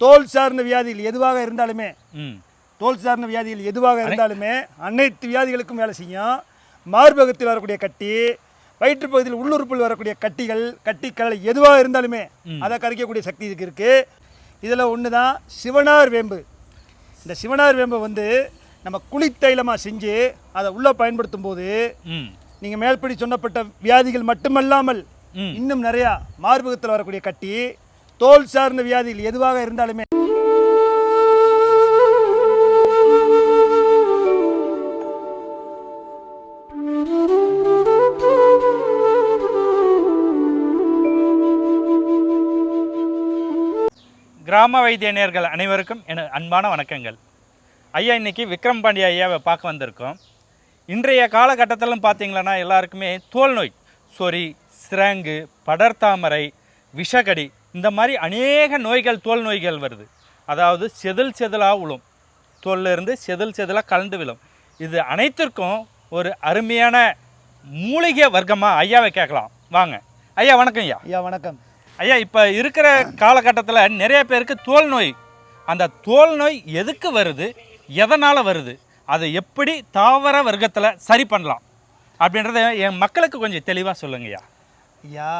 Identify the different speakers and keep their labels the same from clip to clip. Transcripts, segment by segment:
Speaker 1: தோல் சார்ந்த வியாதிகள் எதுவாக இருந்தாலுமே தோல் சார்ந்த வியாதிகள் எதுவாக இருந்தாலுமே அனைத்து வியாதிகளுக்கும் வேலை செய்யும். மார்பகத்தில் வரக்கூடிய கட்டி வயிற்று பகுதியில் உள்ளுறுப்பில் வரக்கூடிய கட்டிகள் கட்டிக்கல் எதுவாக இருந்தாலுமே அதை கரைக்கக்கூடிய சக்தி இதுக்கு இருக்குது இதில் ஒன்று தான் சிவனார் வேம்பு. இந்த சிவனார் வேம்பை வந்து நம்ம குளித்தைலமாக செஞ்சு அதை உள்ளே பயன்படுத்தும் போது நீங்கள் மேல்படி சொன்னப்பட்ட வியாதிகள் மட்டுமல்லாமல். இன்னும் நிறையா மார்பகத்தில் வரக்கூடிய கட்டி தோல் சார்ந்த வியாதிகள் எதுவாக இருந்தாலுமே
Speaker 2: கிராம வைத்திய நேர்கள் அனைவருக்கும் என அன்பான வணக்கங்கள். ஐயா இன்னைக்கு விக்ரம் பாண்டிய ஐயாவை பார்க்க வந்திருக்கோம். இன்றைய காலகட்டத்திலும் பார்த்தீங்களன்னா எல்லாருக்குமே தோல் நோய் சொறி சிரங்கு படர்தாமரை விஷகடி இந்த மாதிரி அநேக நோய்கள் தோல் நோய்கள் வருது. அதாவது செதில் செதிலாக விழும் தோல்ல இருந்து செதில் செதிலாக கலந்து விழும். இது அனைத்திற்கும் ஒரு அருமையான மூலிகை வர்க்கமாக ஐயாவை கேட்கலாம். வாங்க. ஐயா வணக்கம் ஐயா.
Speaker 1: ஐயா வணக்கம்.
Speaker 2: ஐயா இப்போ இருக்கிற காலகட்டத்தில் நிறைய பேருக்கு தோல் நோய். அந்த தோல் நோய் எதுக்கு வருது? எதனால் வருது? அதை எப்படி தாவர வர்க்கத்தில் சரி பண்ணலாம்? அப்படின்றத என் மக்களுக்கு கொஞ்சம் தெளிவாக சொல்லுங்கய்யா
Speaker 1: ஐயா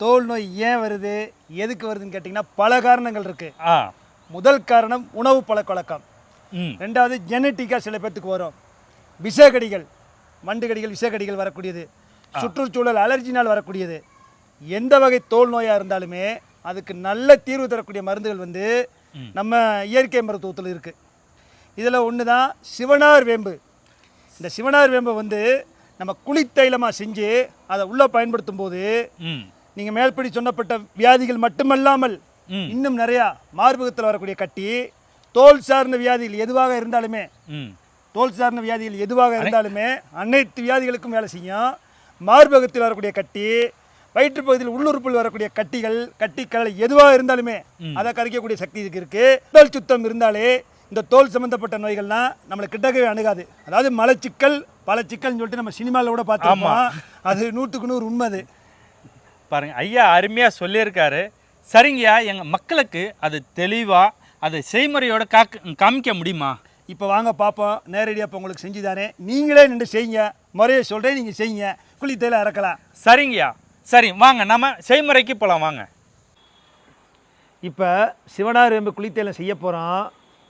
Speaker 1: தோல் நோய் ஏன் வருது? எதுக்கு வருதுன்னு கேட்டிங்கன்னா பல காரணங்கள் இருக்குது
Speaker 2: ஆ.
Speaker 1: முதல் காரணம் உணவு பழக்கவழக்கம்.
Speaker 2: ம்.
Speaker 1: ரெண்டாவது ஜெனட்டிக்காக சில பேர்த்துக்கு வரும். விஷக்கடிகள். வண்டுகடிகள் விஷக்கடிகள் வரக்கூடியது. சுற்றுச்சூழல் அலர்ஜினால் வரக்கூடியது. எந்த வகை தோல் நோயாக இருந்தாலுமே அதுக்கு நல்ல தீர்வு தரக்கூடிய மருந்துகள் வந்து. நம்ம இயற்கை மருத்துவத்தில் இருக்குது இதில் ஒன்று தான் சிவனார் வேம்பு. இந்த சிவனார் வேம்பை வந்து நம்ம குளித்தைலமாக செஞ்சு அதை உள்ளே பயன்படுத்தும் போது நீங்கள் மேல்படி சொன்னப்பட்ட வியாதிகள் மட்டுமல்லாமல் இன்னும் நிறையா மார்பகத்தில் வரக்கூடிய கட்டி தோல் சார்ந்த வியாதிகள் எதுவாக இருந்தாலுமே தோல் சார்ந்த வியாதிகள் எதுவாக இருந்தாலுமே அனைத்து வியாதிகளுக்கும் வேலை செய்யும். மார்பகத்தில் வரக்கூடிய கட்டி வயிற்று பகுதியில் உள்ளுறுப்பில் வரக்கூடிய கட்டிகள் கட்டிக்கல் எதுவாக இருந்தாலுமே அதை கரைக்கக்கூடிய சக்தி இதுக்கு இருக்குது உடல் சுத்தம் இருந்தாலே இந்த தோல் சம்பந்தப்பட்ட நோய்கள்லாம் நம்மளை கிட்டக்கவே அணுகாது. அதாவது மலச்சிக்கல் பல சிக்கல்னு சொல்லிட்டு நம்ம சினிமாவில் கூட பார்த்துருப்போம். அது நூற்றுக்கு நூறு உண்மை அது.
Speaker 2: பாருங்க ஐயா அருமையாக சொல்லியிருக்காரு. சரிங்கய்யா எங்கள் மக்களுக்கு அது தெளிவாக அதை செய்முறையோட காக்க காமிக்க முடியுமா?
Speaker 1: இப்போ வாங்க பார்ப்போம் நேரடியாக இப்போ உங்களுக்கு செஞ்சு தானே நீங்களே நின்று செய்யுங்க. முறையை சொல்கிறேன் நீங்கள் செய்யுங்க. குளித்தையில் இறக்கலாம்
Speaker 2: சரிங்கய்யா. சரி வாங்க நம்ம செய்முறைக்கு போகலாம் வாங்க.
Speaker 1: இப்போ சிவனார் வெம்பு குளித்தையில் செய்ய போகிறோம்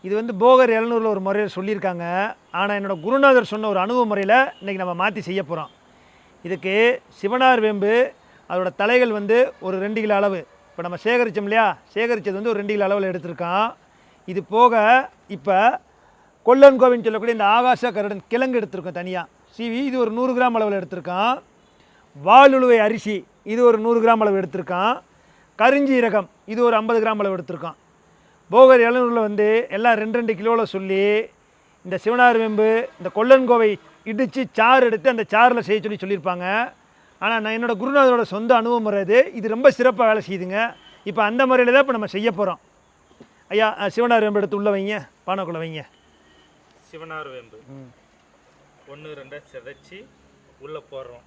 Speaker 1: இது வந்து போகர் எழுநூறில் ஒரு முறையில் சொல்லியிருக்காங்க. ஆனால் என்னோட குருநாதர் சொன்ன ஒரு அணுகு முறையில் இன்றைக்கி நம்ம மாற்றி செய்ய போகிறோம் இதுக்கு சிவனார் வேம்பு அதோட தலைகள் வந்து ஒரு ரெண்டு கிலோ அளவு. இப்போ நம்ம சேகரித்தோம் இல்லையா? சேகரித்தது வந்து ஒரு ரெண்டு கிலோ அளவில் எடுத்திருக்கான். இது போக இப்போ கொல்லன் கோவின்னு சொல்லக்கூடிய இந்த ஆகாச கருடன் கிழங்கு எடுத்திருக்கோம் தனியாக சீவி இது ஒரு நூறு கிராம் அளவில் எடுத்திருக்கான். வாலுழுவை அரிசி இது ஒரு நூறு கிராம் அளவு எடுத்திருக்கான். கருஞ்சீரகம் இது ஒரு ஐம்பது கிராம் அளவு எடுத்திருக்கான். போகர் எழுநூறில் வந்து எல்லாம் ரெண்டு ரெண்டு கிலோவில் சொல்லி இந்த சிவனார் வெம்பு இந்த கொல்லன்கோவை இடித்து சாறு எடுத்து அந்த சாறில் செய்ய சொல்லி சொல்லியிருப்பாங்க. ஆனால் நான் என்னோட குருநாதரோட சொந்த அனுபவம் முறை இது ரொம்ப சிறப்பாக வேலை செய்யுதுங்க. இப்போ அந்த முறையில் தான் இப்போ நம்ம செய்ய போகிறோம் ஐயா சிவனார் வெம்பு எடுத்து உள்ளே வைங்க. பானைக்குள்ளே வைங்க.
Speaker 2: சிவனார் வேம்பு. ஒன்று ரெண்டை சிதைச்சி உள்ளே போடுறோம்.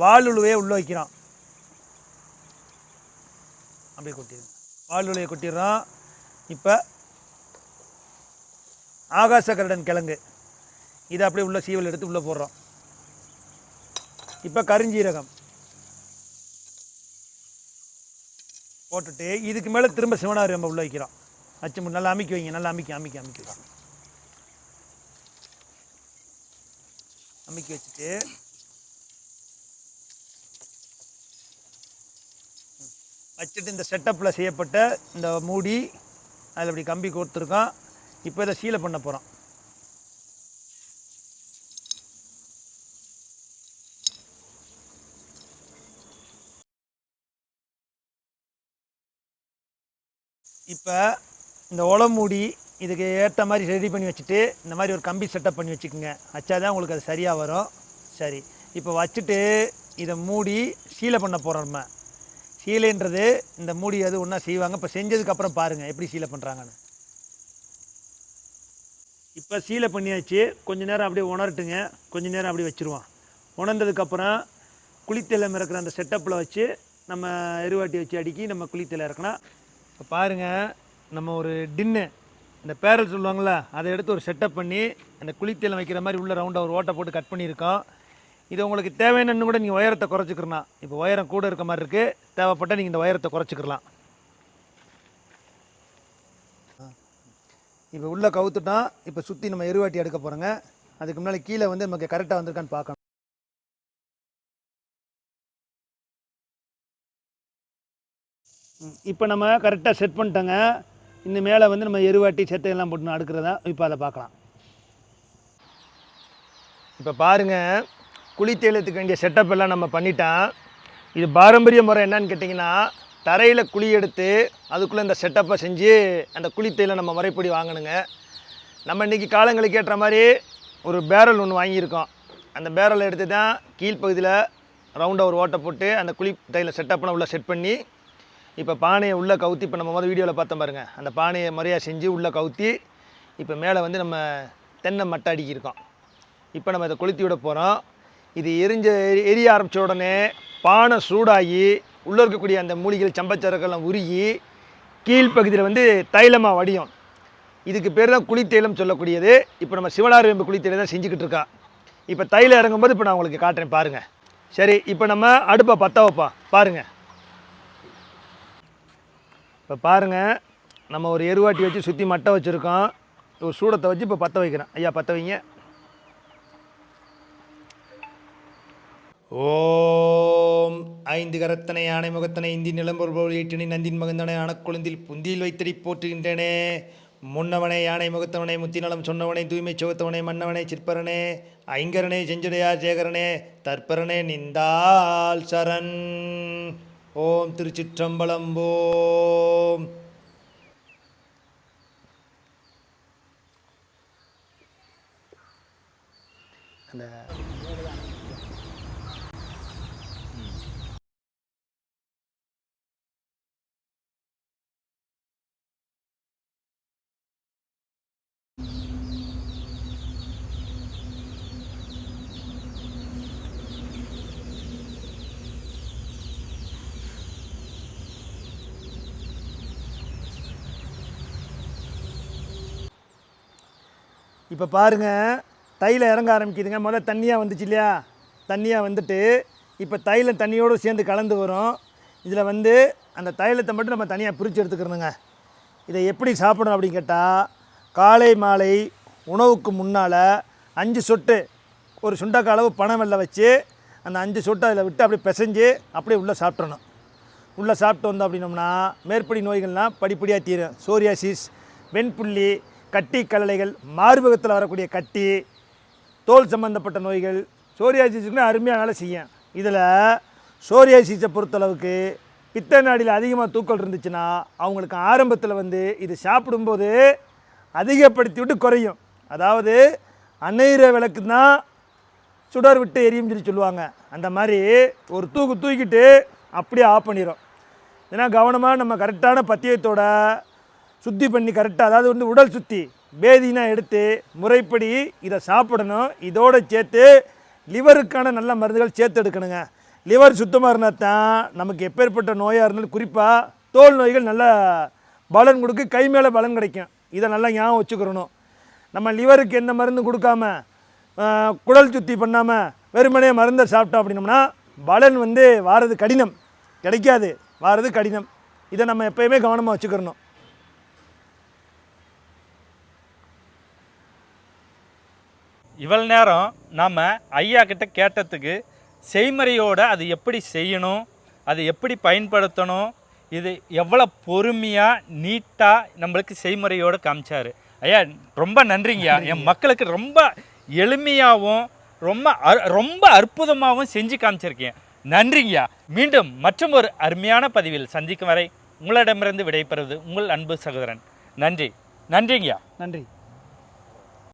Speaker 1: வாலுழுவையை உள்ளே வைக்கிறோம். அப்படியே கொட்டிடுங்க வாலுழுவையை கொட்டிடுறோம் இப்போ ஆகாச கரடன் கிழங்கு. இதை அப்படியே உள்ள சீவல் எடுத்து உள்ளே போடுறோம். இப்போ கரிஞ்சீரகம். போட்டுட்டு இதுக்கு மேலே திரும்ப சிவனாரி நம்ம உள்ள வைக்கிறோம். வச்சு மு- நல்லா அமைக்கி வைங்க நல்லா அமைக்கி அமைக்கி அமைக்கி வைங்க. அமைக்கி வச்சுட்டு வச்சுட்டு இந்த செட்டப்பில் செய்யப்பட்ட இந்த மூடி அதில் இப்படி கம்பி கொடுத்துருக்கோம் இப்போ இதை சீலை பண்ண போகிறோம் இப்போ இந்த உளம் மூடி இதுக்கு ஏற்ற மாதிரி ரெடி பண்ணி வச்சுட்டு இந்த மாதிரி ஒரு கம்பி செட்டப் பண்ணி வச்சுக்கோங்க. வச்சாதான் உங்களுக்கு அது சரியாக வரும். சரி. இப்போ வச்சுட்டு இதை மூடி சீலை பண்ண போகிறோம் நம்ம. சீலைன்றது இந்த மூடி அது ஒன்றா செய்வாங்க. இப்போ செஞ்சதுக்கப்புறம் பாருங்கள் எப்படி சீலை பண்ணுறாங்கன்னு இப்போ சீலை பண்ணியாச்சு. கொஞ்ச நேரம் அப்படியே உணரட்டுங்க. கொஞ்ச நேரம் அப்படியே வச்சுருவோம். உணர்ந்ததுக்கப்புறம் குளித்தலை இறக்குற அந்த செட்டப்பில் வச்சு நம்ம எருவாட்டி வச்சு அடுக்கி நம்ம குளித்தலை இறக்கணும் இப்போ பாருங்கள் நம்ம ஒரு டின்னு இந்த பேரல் சொல்லுவாங்களே அதை எடுத்து ஒரு செட்டப் பண்ணி அந்த குளித்தலை வைக்கிற மாதிரி உள்ள ரவுண்டாக ஒரு ஓட்டை போட்டு கட் பண்ணியிருக்கோம். இது உங்களுக்கு தேவையானன்னு கூட நீங்கள் உயரத்தை குறைச்சிக்கிறலாம். இப்போ உயரம் கூட இருக்க மாதிரி இருக்குது தேவைப்பட்டால் நீங்கள் இந்த உயரத்தை குறைச்சிக்கலாம் இப்போ உள்ளே கவுத்துட்டோம் இப்போ சுற்றி நம்ம எருவாட்டி எடுக்க போகிறோங்க அதுக்கு முன்னாடி கீழே வந்து நமக்கு கரெக்டாக வந்திருக்கான்னு பார்க்கணும். இப்போ நம்ம கரெக்டாக செட் பண்ணிட்டோங்க. இந்த மேலே வந்து நம்ம எருவாட்டி செத்தையெல்லாம் போட்டு அடுக்கிறதா இப்போ அதை பார்க்கலாம். இப்போ பாருங்கள் குழி வேண்டிய செட்டப் எல்லாம் நம்ம பண்ணிட்டோம். இது பாரம்பரிய முறை என்னன்னு கேட்டிங்கன்னா தரையில் குழி எடுத்து அதுக்குள்ளே இந்த செட்டப்பை செஞ்சு அந்த குழி நம்ம முறைப்படி வாங்கணுங்க. நம்ம இன்றைக்கி காலங்களுக்கு ஏற்ற மாதிரி ஒரு பேரல் ஒன்று வாங்கியிருக்கோம். அந்த பேரலை எடுத்து தான் கீழ்ப்பகுதியில் ரவுண்டாக ஒரு ஓட்டை போட்டு அந்த குழி தேயிலை செட்டப்லாம் உள்ளே செட் பண்ணி இப்போ பானையை உள்ளே கவுத்தி இப்போ நம்ம முதல் வீடியோவில் பார்த்தோம் பாருங்கள் அந்த பானையை முறையாக செஞ்சு உள்ளே கவுத்தி இப்போ மேலே வந்து நம்ம தென்னை மட்டை அடிக்கிருக்கோம் இப்போ நம்ம இதை கொளுத்தி விட போகிறோம் இது எரிஞ்ச எரி- எரிய ஆரம்பித்த உடனே பானை சூடாகி உள்ளே இருக்கக்கூடிய அந்த மூலிகைகள் சம்பச்சரக்கெல்லாம் உருகி கீழ்ப்பகுதியில் வந்து தைலமாக வடியும். இதுக்கு பேர் தான் குளித்தைலம் சொல்லக்கூடியது. இப்போ நம்ம சிவனார் வெம்பு குளித்தேலம் தான் செஞ்சுக்கிட்டு இருக்கா. இப்போ தைலம் இறங்கும்போது இப்போ நான் உங்களுக்கு காட்டுறேன் பாருங்கள் சரி இப்போ நம்ம அடுப்பை பற்ற வைப்போம். பாருங்கள் இப்போ பாருங்கள் நம்ம ஒரு எருவாட்டி வச்சு சுற்றி மட்டை வச்சுருக்கோம். ஒரு சூடத்தை வச்சு இப்போ பற்ற வைக்கிறேன். ஐயா பற்ற வைங்க. ஓம் ஐந்து கரத்தனை யானை முகத்தனை இந்தி நிலம்பொருள் ஏற்றினை நந்தின் மகந்தனை அணக்குழுந்தில் புந்தியில் வைத்தடி போற்றுகின்றனே. முன்னவனை யானை முகத்தவனை முத்திநலம் சொன்னவனை தூய்மை சுகத்தவனை மன்னவனை சிற்பரனே. ஐங்கரனே செஞ்சடையார் சேகரனே தற்பரனே நிந்தால் சரண். ஓம் திருச்சிற்றம்பலம் ஓம். அந்த இப்போ பாருங்க தையில் இறங்க ஆரம்பிக்குதுங்க. முதல்ல தண்ணியாக வந்துச்சு இல்லையா? தண்ணியாக வந்துட்டு இப்போ தைலம் தண்ணியோடு சேர்ந்து கலந்து வரும். இதில் வந்து அந்த தைலத்தை மட்டும் நம்ம தனியாக பிரித்து எடுத்துக்கிறணுங்க. இதை எப்படி சாப்பிடணும் அப்படின்னு கேட்டால் காலை மாலை உணவுக்கு முன்னால் அஞ்சு சொட்டு ஒரு சுண்டக்காய் அளவு பனை வெள்ளை வச்சு அந்த அஞ்சு சொட்டு அதில் விட்டு அப்படியே பிசைஞ்சு அப்படியே உள்ளே சாப்பிட்றணும் உள்ளே சாப்பிட்டு வந்தோம் அப்படின்னோம்னா மேற்படி நோய்கள்லாம் படிப்படியாக தீரும். சோரியாசிஸ் வெண்புள்ளி கட்டி கலலைகள் மார்பகத்தில் வரக்கூடிய கட்டி தோல் சம்பந்தப்பட்ட நோய்கள் சோரியாசிஸ்க்குன்னு அருமையாக வேலை செய்யும். இதில் சோரியாசிஸை பொறுத்தளவுக்கு பித்த நாடியில் அதிகமாக தூக்கல் இருந்துச்சுன்னா அவங்களுக்கு ஆரம்பத்தில் வந்து இது சாப்பிடும்போது அதிகப்படுத்தி விட்டு குறையும். அதாவது அன்னையிற விளக்கு தான் சுடர் விட்டு எரியும் சொல்லி சொல்லுவாங்க. அந்த மாதிரி ஒரு தூக்கு தூக்கிட்டு அப்படியே ஆஃப் பண்ணிடும் ஏன்னா கவனமாக நம்ம கரெக்டான பத்தியத்தோட சுத்தி பண்ணி கரெக்டாக அதாவது வந்து உடல் சுத்தி பேதினா எடுத்து முறைப்படி இதை சாப்பிடணும். இதோடு சேர்த்து லிவருக்கான நல்ல மருந்துகள் சேர்த்து எடுக்கணுங்க. லிவர் சுத்தமாக இருந்தால் தான் நமக்கு எப்பேற்பட்ட நோயாக இருந்தாலும் குறிப்பாக தோல் நோய்கள் நல்ல பலன் கொடுக்கு கை மேலே பலன் கிடைக்கும். இதை நல்லா ஞாபகம் வச்சுக்கிறணும் நம்ம லிவருக்கு எந்த மருந்து கொடுக்காம குடல் சுத்தி பண்ணாமல் வெறுமனே மருந்தை சாப்பிட்டோம் அப்படின்னோம்னா பலன் வந்து வாரது கடினம். கிடைக்காது. வாரது கடினம். இதை நம்ம எப்பயுமே கவனமாக வச்சுக்கிறணும்.
Speaker 2: இவ்வளோ நேரம் நாம் ஐயா கிட்ட கேட்டதுக்கு செய்முறையோடு அது எப்படி செய்யணும் அது எப்படி பயன்படுத்தணும் இது எவ்வளோ பொறுமையாக நீட்டாக நம்மளுக்கு செய்முறையோடு காமிச்சார். ஐயா ரொம்ப நன்றிங்கய்யா என் மக்களுக்கு ரொம்ப எளிமையாகவும் ரொம்ப ரொம்ப அற்புதமாகவும் செஞ்சு காமிச்சிருக்கேன். நன்றிங்கய்யா மீண்டும் மற்றும் ஒரு அருமையான பதிவில் சந்திக்கும் வரை உங்களிடமிருந்து விடைபெறுவது உங்கள் அன்பு சகோதரன். நன்றி. நன்றிங்கய்யா
Speaker 1: நன்றி.